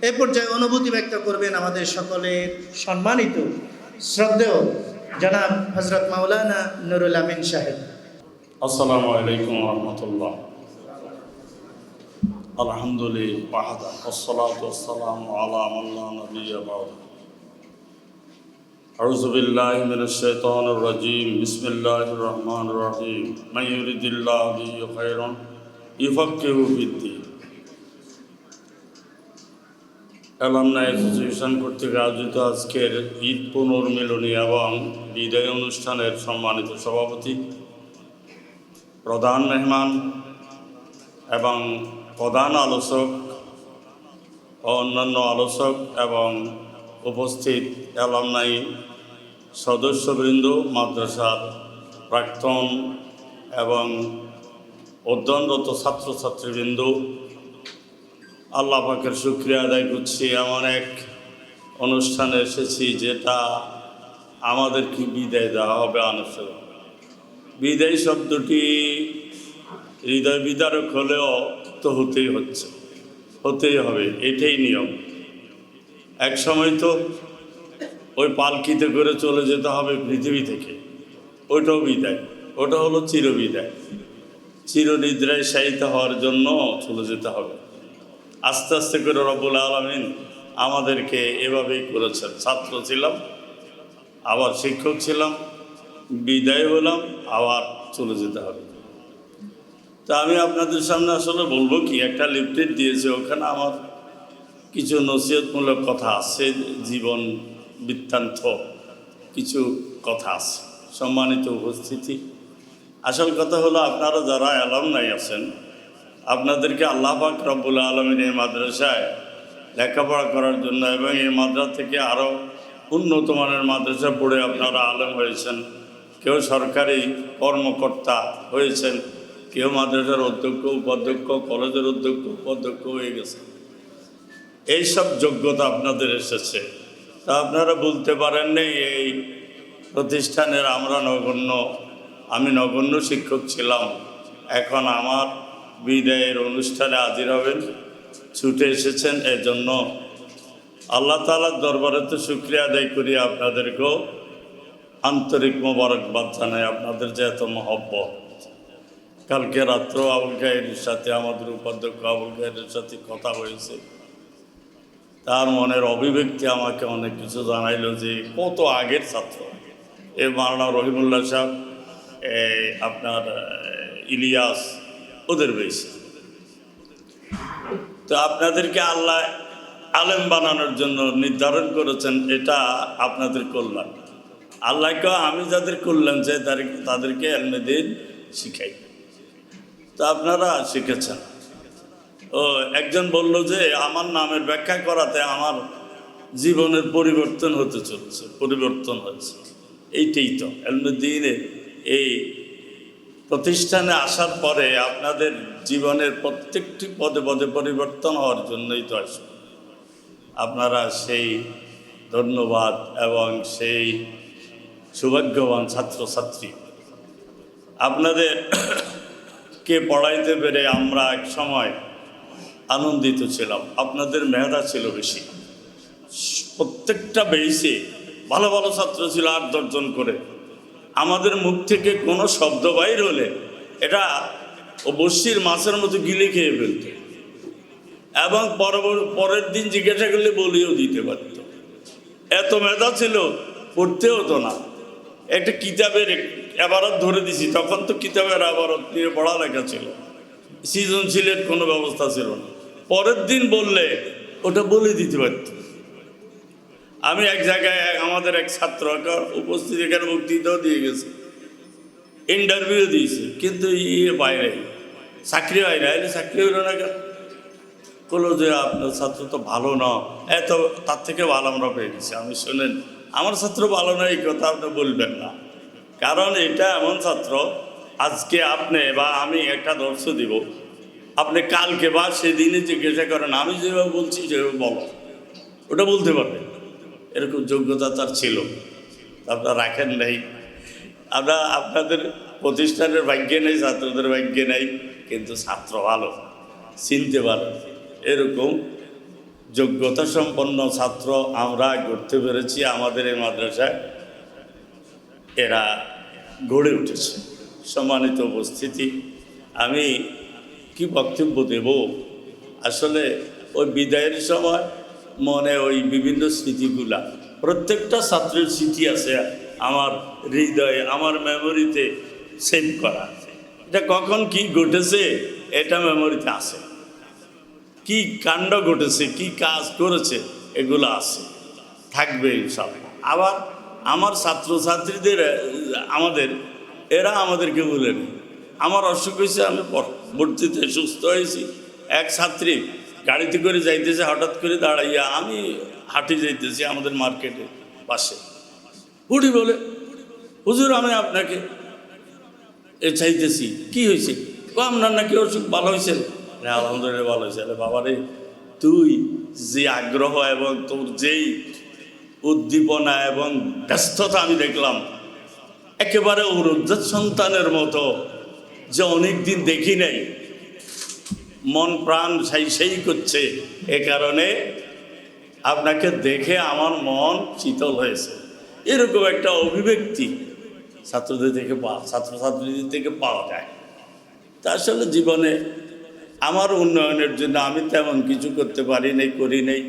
এ পর্যায়ে অনুভূতি ব্যক্ত করবেন আমাদের সকলের সম্মানিত শ্রদ্ধেয় জনাব হজরত মাওলানা নুরুল আমিন সাহেব আসসালামু আলাইকুম রহমতুল্লাহ আলহামদুলিল্লাহ ওয়াহদা والصلاة والسلام على من لا نبي بعده أعوذ بالله من الشيطان الرجيم بسم الله الرحمن الرحيم من يريد الله به خيرا يفقهه في الدين অ্যালামনা অ্যাসোসিয়েশন কর্তৃক আয়োজিত আজকের ঈদ পুনর্মিলনী এবং বিদায় অনুষ্ঠানের সম্মানিত সভাপতি, প্রধান মেহমান এবং প্রধান আলোচক অন্যান্য আলোচক এবং উপস্থিত অ্যালামনাই সদস্যবৃন্দ, মাদ্রাসার প্রাক্তন এবং অধ্যয়নরত ছাত্রছাত্রীবৃন্দ আল্লাহ পাকের শুক্রিয়া আদায় করছি। এমন এক অনুষ্ঠানে এসেছি যেটা আমাদেরকে বিদায় দেওয়া হবে আনুষ্ঠান বিদায় শব্দটি হৃদয় বিদারক হলেও তো হতেই হচ্ছে, হতেই হবে, এটাই নিয়ম। এক সময় তো ওই পালকিতে করে চলে যেতে হবে পৃথিবী থেকে, ওইটাও বিদায়, ওটা হলো চিরবিদায়। চিরনিদ্রায় শায়িত হওয়ার জন্য চলে যেতে হবে। আস্তে আস্তে করে রব্বুল আলমিন আমাদেরকে এভাবেই করেছেন। ছাত্র ছিলাম, আবার শিক্ষক ছিলাম, বিদায় হলাম, আবার চলে যেতে হবে। তা আমি আপনাদের সামনে আসলে বলব কি, একটা লিফলেট দিয়েছে, ওখানে আমার কিছু নসিহতমূলক কথা আছে, জীবন বৃত্তান্ত কিছু কথা আছে, সম্মানিত উপস্থিতি। আসল কথা হলো, আপনারা যারা অ্যালাম নাই আছেন আপনাদেরকে আল্লাহ পাক রব্বুল আলমিন এই মাদ্রাসায় লেখাপড়া করার জন্য এবং এই মাদ্রাসা থেকে আরও উন্নত মানের মাদ্রাসা পড়ে আপনারা আলেম হয়েছেন, কেউ সরকারি কর্মকর্তা হয়েছেন, কেউ মাদ্রাসার অধ্যক্ষ, উপাধ্যক্ষ, কলেজের অধ্যক্ষ, উপাধ্যক্ষ হয়ে গেছে। এইসব যোগ্যতা আপনাদের এসেছে। তা আপনারা বলতে পারেন নেই এই প্রতিষ্ঠানের আমরা নগণ্য, আমি নগণ্য শিক্ষক ছিলাম, এখন আমার বিদায়ের অনুষ্ঠানে হাজির হবেন। ছুটে এসেছেন, এজন্য আল্লাহ তালার দরবারে তো শুক্রিয়া আদায় করি আপনাদেরকেও। আন্তরিক মোবারকবাদ জানাই আপনাদের যে এত মহব্বত। কালকে রাত্র আবুল গাহের সাথে, আমাদের উপাধ্যক্ষ আবুল গাহের সাথে কথা হয়েছে। তার মনের অভিব্যক্তি আমাকে অনেক কিছু জানাইল যে কত আগের ছাত্র। এ মারানা রহিমুল্লাহ সাহেব আপনার ইলিয়াস ওদের বেশি। তো আপনাদেরকে আল্লাহ আলেম বানানোর জন্য নির্ধারণ করেছেন, এটা আপনাদের কল্যাণ। আল্লাহকে আমি যাদের কল্যাণ চাই, তাদের- তাদেরকে এলমেদিন শিখাই। তো আপনারা শিখেছেন। ও, একজন বলল যে, আমার নামের ব্যাখ্যা করাতে আমার জীবনের পরিবর্তন হতে চলছে, পরিবর্তন হচ্ছে এইটাই তো এলমেদিনের এই প্রতিষ্ঠানে আসার পরে আপনাদের জীবনের প্রত্যেকটি পদে পদে পরিবর্তন হওয়ার জন্যই তো আসবে। আপনারা সেই ধন্যবাদ এবং সেই সৌভাগ্যবান ছাত্রছাত্রী। আপনাদের কে পড়াইতে পেরে আমরা এক সময় আনন্দিত ছিলাম। আপনাদের মেধা ছিল বেশি। প্রত্যেকটা বেশি ভালো ভালো ছাত্র ছিল আট দশজন করে। আমাদের মুখ থেকে কোনো শব্দ বাইর হলে এটা ও বস্যির মাছের মতো গিলে খেয়ে ফেলত। এবং পরের দিন জিজ্ঞাসা করলে বলিও দিতে পারত। এত মেধা ছিল, পড়তে হতো না। একটা কিতাবের আবারত ধরে দিছি, তখন তো কিতাবের আবারত নিয়ে পড়ালেখা ছিল। সৃজনশীলের কোনো ব্যবস্থা ছিল না। পরের দিন বললে, ওটা বলে দিতে পারত। আমি এক জায়গায় আমাদের এক ছাত্র উপস্থিত, এখানে বক্তৃতাও দিয়ে গেছে। ইন্টারভিউ দিয়েছে, কিন্তু ইয়ে বাইরে চাকরি বাইরে আইলে চাকরি হইল না কেন? বলল যে আপনার ছাত্র তো ভালো না, এত তার থেকে ভালো আমরা পেয়ে গেছি। আমি শোনেন, আমার ছাত্র ভালো না, এই কথা আপনি বলবেন না। কারণ এটা এমন ছাত্র, আজকে আপনি বা আমি একটা দর্শ দিব। আপনি কালকে বা সেদিনে জিজ্ঞাসা করেন, আমি যেভাবে বলছি সেভাবে বলো। ওটা বলতে পারবেন এরকম যোগ্যতা তার ছিল। আপনারা রাখেন নাই। আমরা আপনাদের প্রতিষ্ঠানের ভাগ্যে নেই, ছাত্রদের ভাগ্যে নেই, কিন্তু ছাত্র ভালো, চিনতে পারে। এরকম যোগ্যতা সম্পন্ন ছাত্র আমরা গড়তে পেরেছি আমাদের এই মাদ্রাসায়। এরা গড়ে উঠেছে। সম্মানিত উপস্থিতি, আমি কি বক্তব্য দেব? আসলে ওই বিদায়ের সময় মনে ওই বিভিন্ন স্মৃতিগুলা। প্রত্যেকটা ছাত্রের স্মৃতি আছে আমার হৃদয়ে, আমার মেমোরিতে সেভ করা আছে। এটা কখন কি ঘটেছে, এটা মেমোরিতে আছে। কি কাণ্ড ঘটেছে, কি কাজ করেছে, এগুলো আছে। থাকবে সব। আবার আমার ছাত্রছাত্রীদের, আমাদের, এরা আমাদেরকে বলেন আমার অসুখ হয়েছে, আমি পরবর্তীতে সুস্থ হয়েছি। এক ছাত্রী গাড়িতে করে যাইতেছে, হঠাৎ করে দাঁড়াইয়া আমি হাঁটি যাইতেছি আমাদের মার্কেটে পাশে। উঠি বলে, হুজুর, আমি আপনাকে এ চাইতেছি, কি হয়েছে আপনার নাকি অসুখ, ভালো হয়েছে না, আলহামদুলিল্লাহ ভালো হয়েছে আরে বাবা রে তুই যে আগ্রহ এবং তোর যেই উদ্দীপনা এবং ব্যস্ততা আমি দেখলাম, একেবারে অরুদ্ধাত সন্তানের মতো যে অনেক দিন দেখি নাই মন প্রাণ সেই সেই করছে। এ কারণে আপনাকে দেখে আমার মন শীতল হয়েছে। এরকম একটা অভিব্যক্তি ছাত্রদের থেকে পাওয়া ছাত্রছাত্রীদের থেকে পাওয়া যায়। তা আসলে জীবনে আমার উন্নয়নের জন্য আমি তেমন কিছু করতে পারি নাই, করি নাই।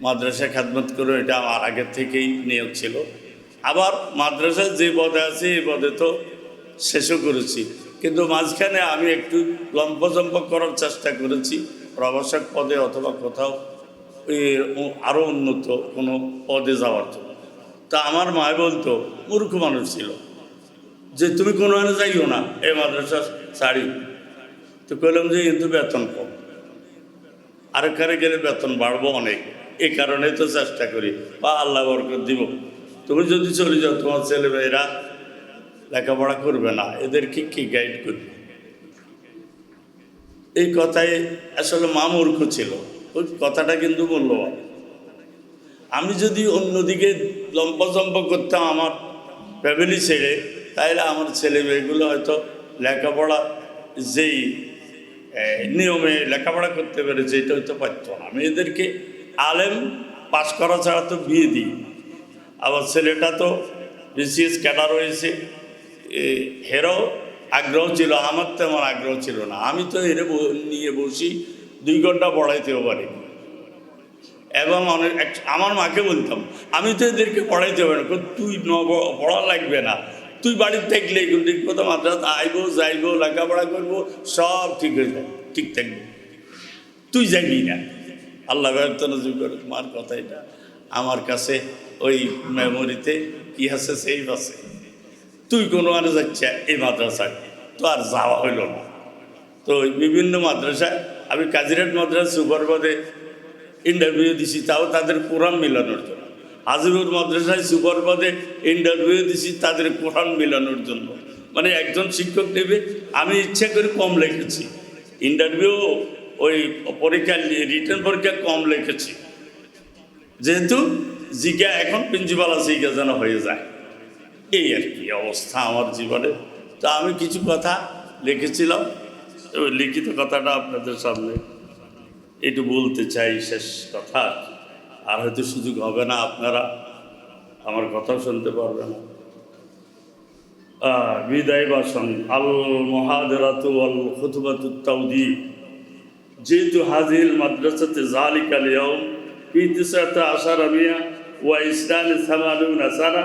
মাদ্রাসা খাদমত করে এটা আমার আগের থেকেই নিয়োগ ছিল। আবার মাদ্রাসায় যে পদে আছে, এই পদে তো শেষও করেছি। কিন্তু মাঝখানে আমি একটু লম্পজম্প করার চেষ্টা করেছি। প্রভাষক পদে অথবা কোথাও আরও উন্নত কোনো পদে যাওয়ার জন্য। তা আমার মায় বলতো, মূর্খ মানুষ ছিল। যে তুমি কোনো আনে যাইও না, এ মাদ্রাসা শাড়ি। তো কইলাম যে, কিন্তু বেতন কম। আরেকখানে গেলে বেতন বাড়বো অনেক। এ কারণে তো চেষ্টা করি। বা আল্লাহ বরকত দিব। তুমি যদি চলে যাও, তোমার ছেলে মেয়েরা লেখাপড়া করবে না এদেরকে কি গাইড করবে? এই কথায় আসলে মা মূর্খ ছিল ওই কথাটা কিন্তু মূল্যবান। আমি যদি অন্যদিকে লম্পজম্প করতাম আমার ফ্যামিলি ছেড়ে তাহলে আমার ছেলে মেয়েগুলো হয়তো লেখাপড়া যেই নিয়মে লেখাপড়া করতে পেরেছে এটা হয়তো পারত না। আমি এদেরকে আলেম পাস করা ছাড়া তো বিয়ে দিই আবার ছেলেটা তো বিসিএস ক্যাডার হয়েছে এ, হেরও আগ্রহ ছিল, আমার তেমন আগ্রহ ছিল না। আমি তো এর নিয়ে বসি, দুই ঘণ্টা পড়াইতেও পারি এবং অনেক আমার মাকে বলতাম, আমি তো এদেরকে পড়াইতে পারি না। তুই ন পড়া লাগবে না। তুই বাড়িতে থাকলে ঠিক মতো মাদ্রাস, আইবো, যাইবো, লেখাপড়া করব, সব ঠিক হয়ে যাবে ঠিক থাকবে। তুই যাবি না। আল্লাহ ব্যর্থ নজর করে তোমার কথা এটা। আমার কাছে ওই মেমোরিতে কি আছে সেই আছে। তুই কোনো মানে যাচ্ছে এই মাদ্রাসায়? তো আর যাওয়া হইল না। তো বিভিন্ন মাদ্রাসায়, আমি কাজিরাট মাদ্রাসা সুপার পদে ইন্টারভিউ দিছি, তাও তাদের কোরআন মিলানোর জন্য। হাজিবুর মাদ্রাসায় সুপার পদে ইন্টারভিউ দিছি, তাদের কোরআন মিলানোর জন্য। মানে একজন শিক্ষক নেবে, আমি ইচ্ছা করে কম লিখেছি। ইন্টারভিউ ওই পরীক্ষা রিটার্ন পরীক্ষা কম লিখেছি। যেহেতু জিজ্ঞা এখন প্রিন্সিপাল আছে জিজ্ঞা যেন হয়ে যায়। এই আর কি অবস্থা আমার জীবনে। তো আমি কিছু কথা লিখেছিলাম। লিখিত কথাটা আপনাদের সামনে একটু বলতে চাই, শেষ কথা। আর হয়তো সুযোগ হবে না আপনারা আমার কথাও শুনতে পারবে না বিদায় বাসন। আল মহাদেরাতু আল খুতবাতু তাউদি যেহেতু হাজির মাদ্রাসাতে জালিকাল ইয়াউম ফি তিসআতা আশারা মিয়া ওয়া ইসলাম সামানুনা সানা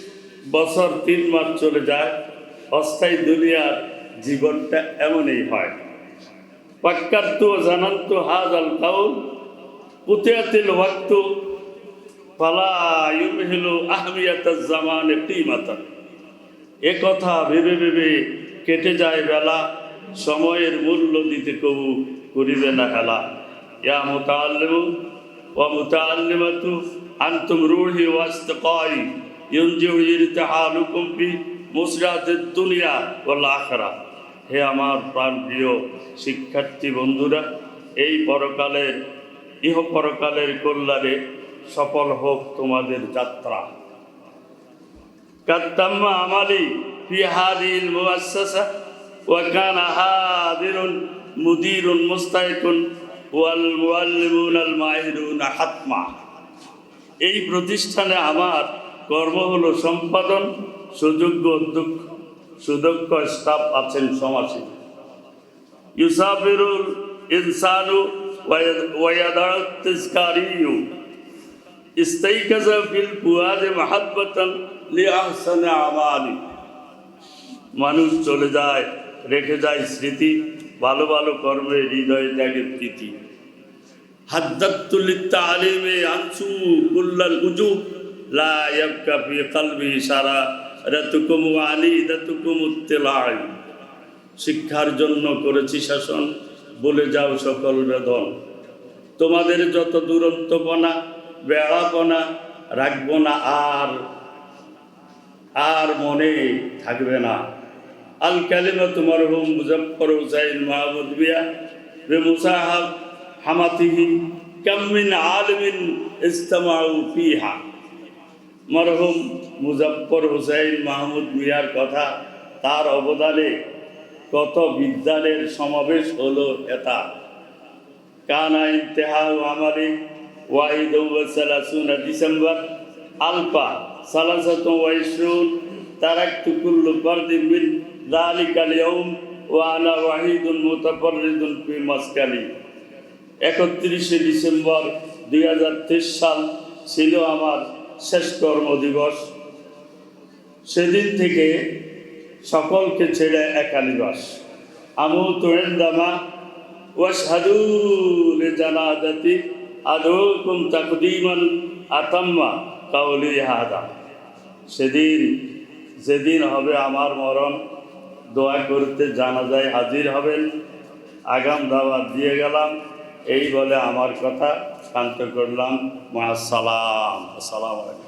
বছর তিন মাস চলে যায়, অস্থায়ী দুনিয়ার জীবনটা এমনই হয়। পাক্কাত্তু জানান্তু হাজ আল কাউল, পুতিয়াতিল ওয়াক্তু, ফালা ইউমহিলু আহমিয়াত জামান কিমাতা এ কথা ভেবে ভেবে কেটে যায় বেলা, সময়ের মূল্য দিতে কবু করিবে না খেলা ইয়া মোতাল্লিমু ওয়া মোতাল্লিমাতু আনতুম রুহি ওয়াস্তকাই। ইউনজিউরিতাহালুকুম্পি মুসরাতের দুনিয়া বল আখরা হে আমার প্রাণ প্রিয় শিক্ষার্থী বন্ধুরা, এই পরকালের ইহ পরকালের কল্যাণে সফল হোক তোমাদের যাত্রা। কাত্তাম্মা আমালি ফি হাদিল মুআসসাসা ওয়া কানা হাদিরুন মুদিরুন মুস্তাহিকুন ওয়াল মুআল্লিমুনাল মাহিরুন হাতমা। এই প্রতিষ্ঠানে আমার কর্ম হলো সম্পাদন সুযোগ্য অধ্যক্ষ সুদক্ষ স্টাফ আছেন সমাসী ইউসাফিরুল ইনসানু ওয়াদার তিজকারিয়ু استيقظ في الفؤاد محبة لأحسن أعمالي মানুষ চলে যায় রেখে যায় স্মৃতি ভালো ভালো কর্মে হৃদয়ে ত্যাগের প্রীতি হাদ্দাতুল তালিমে আনসু কুল্লাল উজুব লা ইয়াবকা ফি কলবি সারা রাতুকুম আলী, রাতুকুম উত্তিলাই শিক্ষার জন্য করেছি শাসন, বলে যাও সকল বেদন। তোমাদের যত দুরন্তপনা বেড়াপনা রাখব না আর আর মনে থাকবে না। আল কালিমা তোমার হুম মুজফর হুসাইন মাহমুদ বিয়া বে মুসাহাব হামাতিহি কামিন আলমিন ইস্তামাউ ফিহা। মরহুম মুজফর হুসাইন মাহমুদ মিয়ার কথা, তার অবদানে কত বিদ্যালয়ের সমাবেশ হলো এটা? কানা ইন্তেহা আমারে ওয়াহিদ সালাসুনা ডিসেম্বর আলপা সালাসাত ওয়াইশরুন তারাক্তু কুল্লু ফারদি মিন যালিকাল ইয়াউম ওয়া আনা ওয়াহিদুন মুতাফাররিদুন ফি মাসকানি একত্রিশে ডিসেম্বর দুই হাজার তেইশ সাল ছিল আমার শেষ কর্মদিবস সেদিন থেকে সকলকে ছেড়ে একালিবাস আমু তোয়েন্দামা ওয়াশহাদু লিজানাদাতি আদুকুম তাকদীমান আতাম্মা কাউলি হাদা। সেদিন, যেদিন হবে আমার মরণ, দোয়া করতে জানা যায় হাজির হবেন। আগাম দাওয়াত দিয়ে গেলাম। এই বলে আমার কথা। শান্ত করলাম মহাসালাম। আসসালামু আলাইকুম।